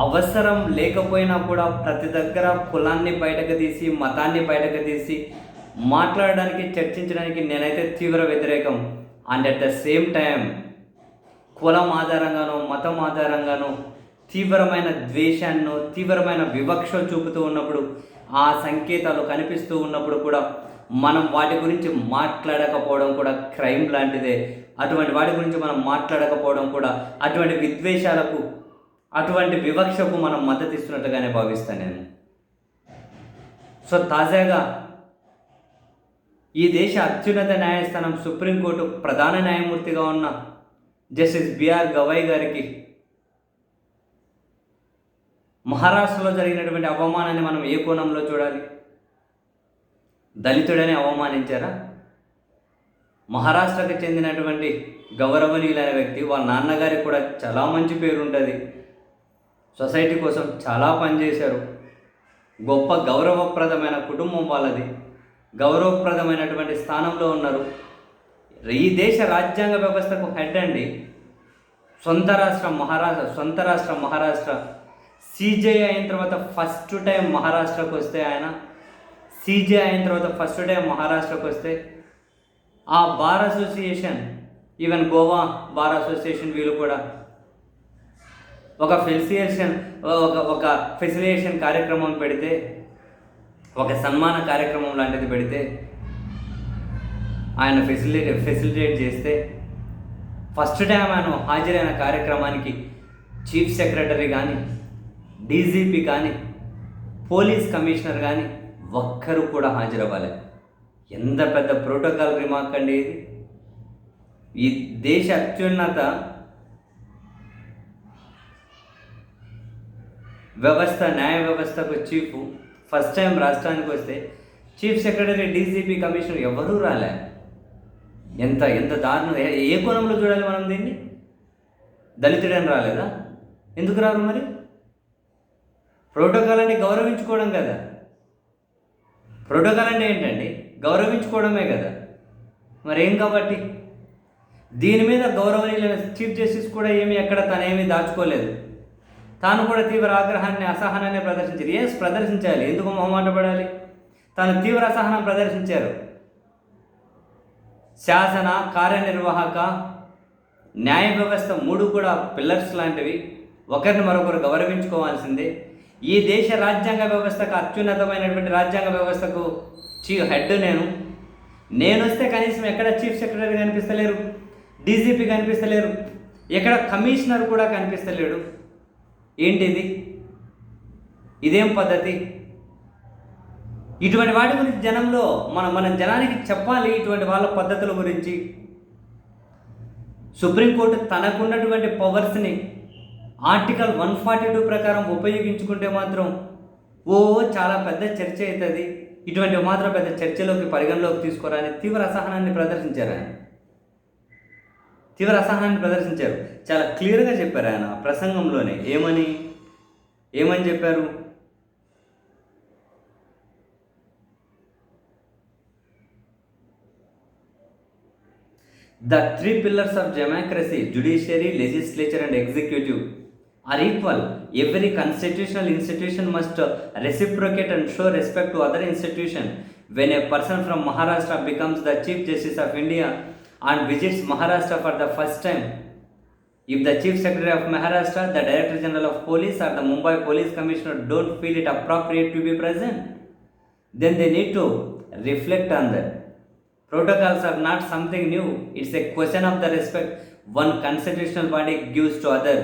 అవసరం లేకపోయినా కూడా ప్రతి దగ్గర కులాన్ని బయటకు తీసి మతాన్ని బయటకు తీసి మాట్లాడడానికి చర్చించడానికి నేనైతే తీవ్ర వ్యతిరేకం. And at the same time కులం ఆధారంగానో మతం ఆధారంగానో తీవ్రమైన ద్వేషాన్ని తీవ్రమైన వివక్ష చూపుతూ ఉన్నప్పుడు ఆ సంకేతాలు కనిపిస్తూ ఉన్నప్పుడు కూడా మనం వాటి గురించి మాట్లాడకపోవడం కూడా క్రైమ్ లాంటిదే. అటువంటి వాటి గురించి మనం మాట్లాడకపోవడం కూడా అటువంటి విద్వేషాలకు అటువంటి వివక్షకు మనం మద్దతు ఇస్తున్నట్టుగానే భావిస్తాను నేను. సో తాజాగా ఈ దేశ అత్యున్నత న్యాయస్థానం సుప్రీంకోర్టు ప్రధాన న్యాయమూర్తిగా ఉన్న జస్టిస్ బిఆర్ గవై గారికి మహారాష్ట్రలో జరిగినటువంటి అవమానాన్ని మనం ఏ కోణంలో చూడాలి? దళితుడని అవమానించారా? మహారాష్ట్రకు చెందినటువంటి గౌరవనీయులైన వ్యక్తి వాళ్ళ నాన్నగారికి కూడా చాలా మంచి పేరు ఉంటుంది సొసైటీ కోసం చాలా పనిచేశారు. గొప్ప గౌరవప్రదమైన కుటుంబం వాళ్ళది. గౌరవప్రదమైనటువంటి స్థానంలో ఉన్నారు. ఈ దేశ రాజ్యాంగ వ్యవస్థకు హెడ్ అండి. సొంత రాష్ట్రం మహారాష్ట్ర సొంత రాష్ట్రం మహారాష్ట్ర. సీజే అయిన తర్వాత ఫస్ట్ టైం మహారాష్ట్రకు వస్తే ఆయన. సీజే అయిన తర్వాత ఫస్ట్ టైం మహారాష్ట్రకు వస్తే ఆ bar association even Goa bar association వీళ్ళు కూడా ఒక ఫెసిలియేషన్ ఒక ఒక ఫెసిలియేషన్ కార్యక్రమం పెడితే ఒక సన్మాన కార్యక్రమం లాంటిది పెడితే ఆయన ఫెసిలిటే ఫెసిలిటేట్ చేస్తే ఫస్ట్ టైం ఆయన హాజరైన కార్యక్రమానికి చీఫ్ సెక్రటరీ కానీ డీజీపీ కానీ పోలీస్ కమిషనర్ కానీ ఒక్కరు కూడా హాజరవ్వాలి. ఎంత పెద్ద ప్రోటోకాల్ రిమార్క్ అండి ఇది. ఈ దేశ అత్యున్నత వ్యవస్థ న్యాయ వ్యవస్థకు చీఫ్ ఫస్ట్ టైం రాష్ట్రానికి వస్తే చీఫ్ సెక్రటరీ డీజీపీ కమిషనర్ ఎవరూ రాలే. ఎంత ఎంత దారుణం. ఏ- ఏ కోణంలో చూడాలి మనం దీన్ని? దళితుడని రాలేదా? ఎందుకు రారు మరి? ప్రోటోకాల్ అంటే గౌరవించుకోవడం కదా. ప్రోటోకాల్ అంటే ఏంటండి? గౌరవించుకోవడమే కదా. మరి ఏం కాబట్టి? దీని మీద గౌరవనీయులైన చీఫ్ జస్టిస్ కూడా ఏమి ఎక్కడ తనేమీ దాచుకోలేదు. తాను కూడా తీవ్ర ఆగ్రహాన్ని అసహనాన్ని ప్రదర్శించారు. ఏం ప్రదర్శించాలి? ఎందుకు మొహమాట పడాలి తాను తీవ్ర అసహనం ప్రదర్శించారు. శాసన కార్యనిర్వాహక న్యాయ వ్యవస్థ మూడు కూడా పిల్లర్స్ లాంటివి. ఒకరిని మరొకరు గౌరవించుకోవాల్సిందే. ఈ దేశ రాజ్యాంగ వ్యవస్థకు అత్యున్నతమైనటువంటి రాజ్యాంగ వ్యవస్థకు చీ హెడ్ నేను. నేను వస్తే కనీసం ఎక్కడ చీఫ్ సెక్రటరీ కనిపిస్తలేరు? డీజీపీ కనిపిస్తలేరు? ఎక్కడ కమిషనర్ కూడా కనిపిస్తలేడు? ఏంటిది? ఇదేం పద్ధతి? ఇటువంటి వాటి గురించి జనంలో మన మన జనానికి చెప్పాలి ఇటువంటి వాళ్ళ పద్ధతుల గురించి. సుప్రీంకోర్టు తనకున్నటువంటి పవర్స్ని ఆర్టికల్ వన్ ఫార్టీ టూ ప్రకారం ఉపయోగించుకుంటే మాత్రం ఓ చాలా పెద్ద చర్చ అవుతుంది. ఇటువంటి మాత్రం పెద్ద చర్చలోకి పరిగణలోకి తీసుకోరని తీవ్ర అసహనాన్ని ప్రదర్శించారు ఆయన. తీవ్ర అసహాన్ని ప్రదర్శించారు. చాలా క్లియర్గా చెప్పారు ఆయన ప్రసంగంలోనే. ఏమని? ఏమని చెప్పారు? The three pillars of democracy judiciary legislature and executive are equal. Every constitutional institution must reciprocate and show respect to other institution. When a person from Maharashtra becomes the chief justice of India and visits Maharashtra for the first time, if the Chief Secretary of Maharashtra, the Director General of Police, or the Mumbai Police Commissioner don't feel it appropriate to be present, then they need to reflect on that. Protocols are not something new, it's a question of the respect one constitutional body gives to other.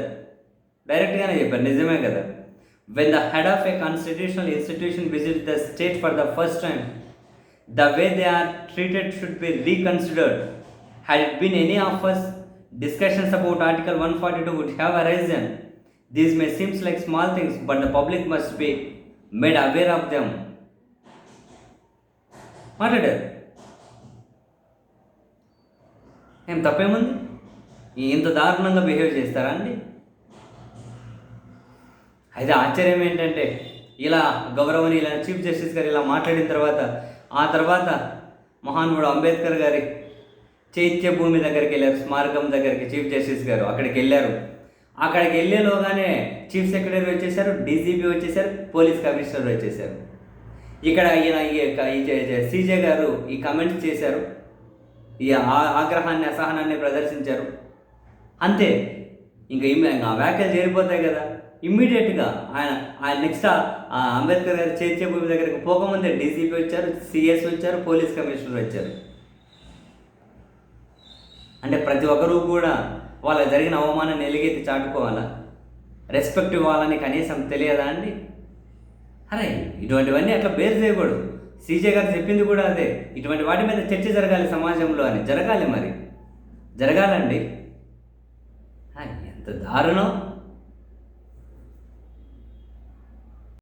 డైరెక్ట్గానే చెప్పారు నిజమే కదా when the head of a constitutional institution visit the state for the first time the way they are treated should be reconsidered had it been any of us, discussions about article one forty two arisen. These may these like small like small things public the public made aware of aware of మాట్లాడారు ఏం తప్పేముంది? ఇంత దారుణంగా behave చేస్తారా అండి? అయితే ఆశ్చర్యం ఏంటంటే ఇలా గౌరవనీయులైన చీఫ్ జస్టిస్ గారు ఇలా మాట్లాడిన తర్వాత ఆ తర్వాత మహానుభావుడు అంబేద్కర్ గారి చైత్య భూమి దగ్గరికి వెళ్ళారు స్మారకం దగ్గరికి చీఫ్ జస్టిస్ గారు అక్కడికి వెళ్ళారు. అక్కడికి వెళ్ళేలోగానే చీఫ్ సెక్రటరీ వచ్చేసారు డీజీపీ వచ్చేసారు పోలీస్ కమిషనర్ వచ్చేసారు. ఇక్కడ ఈయన ఈ సీజే గారు ఈ కమెంట్స్ చేశారు. ఈ ఆ- ఆగ్రహాన్ని అసహనాన్ని ప్రదర్శించారు. అంతే. ఇంకా ఇంకా వ్యాఖ్యలు చేరిపోతాయి కదా. ఇమ్మీడియట్గా ఆయన ఆయన నెక్స్ట్ అంబేద్కర్ గారు చేర్చే భూమి దగ్గరికి పోకముందే డీజీపీ వచ్చారు సిఎస్ వచ్చారు పోలీస్ కమిషనర్ వచ్చారు. అంటే ప్రతి ఒక్కరూ కూడా వాళ్ళ జరిగిన అవమానాన్ని ఎలుగెత్తి చాటుకోవాలా? రెస్పెక్ట్ ఇవ్వాలని కనీసం తెలియదా అండి? అరే ఇటువంటివన్నీ అట్లా బేర్ చేయకూడదు. సీజే గారు చెప్పింది కూడా అదే. ఇటువంటి వాటి మీద చర్చ జరగాలి సమాజంలో అని. జరగాలి మరి. జరగాలండి. ఎంత దారుణం.